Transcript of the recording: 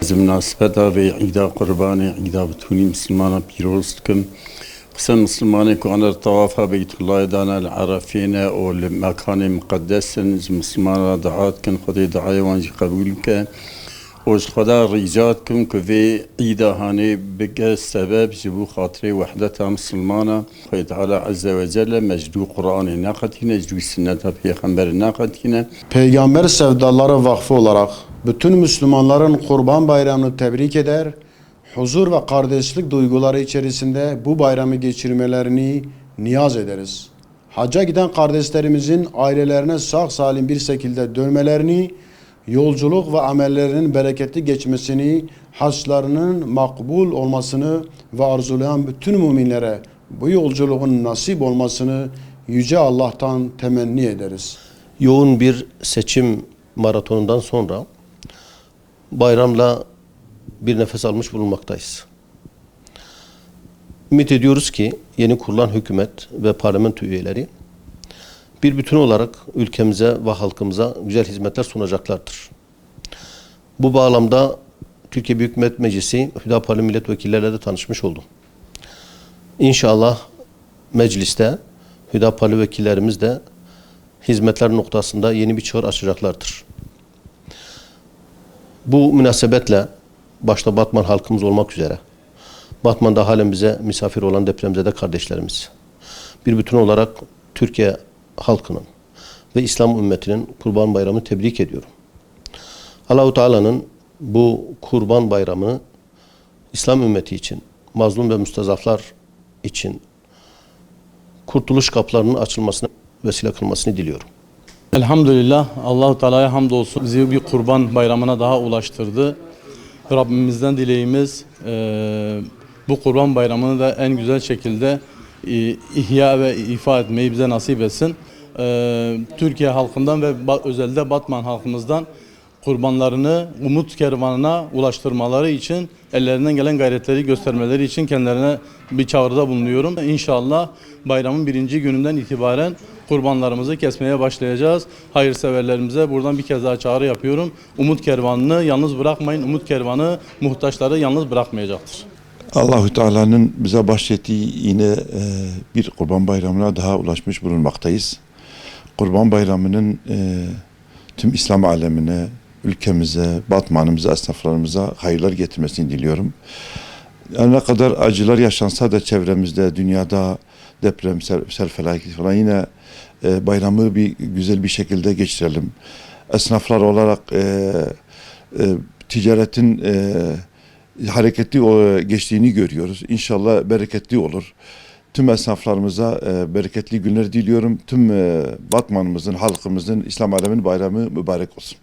از مناسبت به عیدا قربانی عیدا بتونی مسلمان پیروز کن قسم مسلمان که آن طواف بیت الله دانا العرفین و المكان مقدس از مسلمان دعات کن خدای دعای وانجی قبول کن وش خدا ریجاد کن که وی عیدا هانی بگه سبب جبو خاطر وحدت مسلمانا خدای تعالی عز وجل مجدو قرآن ناقتینه جدو سنت پیغمبر ناقتینه Peygamber Sevdaları Vakfı olarak bütün Müslümanların Kurban Bayramı'nı tebrik eder, huzur ve kardeşlik duyguları içerisinde bu bayramı geçirmelerini niyaz ederiz. Hacca giden kardeşlerimizin ailelerine sağ salim bir şekilde dönmelerini, yolculuk ve amellerinin bereketli geçmesini, haçlarının makbul olmasını ve arzulayan bütün müminlere bu yolculuğun nasip olmasını Yüce Allah'tan temenni ederiz. yoğun bir seçim maratonundan sonra bayramla bir nefes almış bulunmaktayız. Ümit ediyoruz ki yeni kurulan hükümet ve parlamento üyeleri bir bütün olarak ülkemize ve halkımıza güzel hizmetler sunacaklardır. Bu bağlamda Türkiye Büyük Millet Meclisi Hüdapari milletvekilleriyle de tanışmış oldum. İnşallah mecliste Hüdapari vekillerimiz de hizmetler noktasında yeni bir çağrı açacaklardır. Bu münasebetle başta Batman halkımız olmak üzere Batman'da halen bize misafir olan depremzede kardeşlerimiz bir bütün olarak Türkiye halkının ve İslam ümmetinin Kurban Bayramı'nı tebrik ediyorum. Allahu Teala'nın bu Kurban Bayramı İslam ümmeti için, mazlum ve müstazaflar için kurtuluş kapılarının açılmasını vesile kılmasını diliyorum. Elhamdülillah Allahu Teala'ya hamdolsun bizi bir kurban bayramına daha ulaştırdı. Rabbimizden dileğimiz eee, bu kurban bayramını da en güzel şekilde e, ihya ve ifa etmeyi bize nasip etsin. Eee, Türkiye halkından ve özellikle Batman halkımızdan kurbanlarını umut kervanına ulaştırmaları için ellerinden gelen gayretleri göstermeleri için kendilerine bir çağrıda bulunuyorum. İnşallah bayramın birinci gününden itibaren kurbanlarımızı kesmeye başlayacağız. Hayırseverlerimize buradan bir kez daha çağrı yapıyorum. Umut kervanını yalnız bırakmayın. Umut kervanı muhtaçları yalnız bırakmayacaktır. Allahü Teala'nın bize bahşettiği yine e, bir Kurban Bayramı'na daha ulaşmış bulunmaktayız. Kurban Bayramı'nın e, tüm İslam alemine, ülkemize, Batman'ımıza, esnaflarımıza hayırlar getirmesini diliyorum. Yani ne kadar acılar yaşansa da çevremizde, dünyada deprem, sel, sel felaketi falan yine e, bayramı bir güzel bir şekilde geçirelim. Esnaflar olarak e, e, ticaretin e, hareketli o- geçtiğini görüyoruz. İnşallah bereketli olur. Tüm esnaflarımıza e, bereketli günler diliyorum. Tüm e, Batman'ımızın, halkımızın, İslam aleminin bayramı mübarek olsun.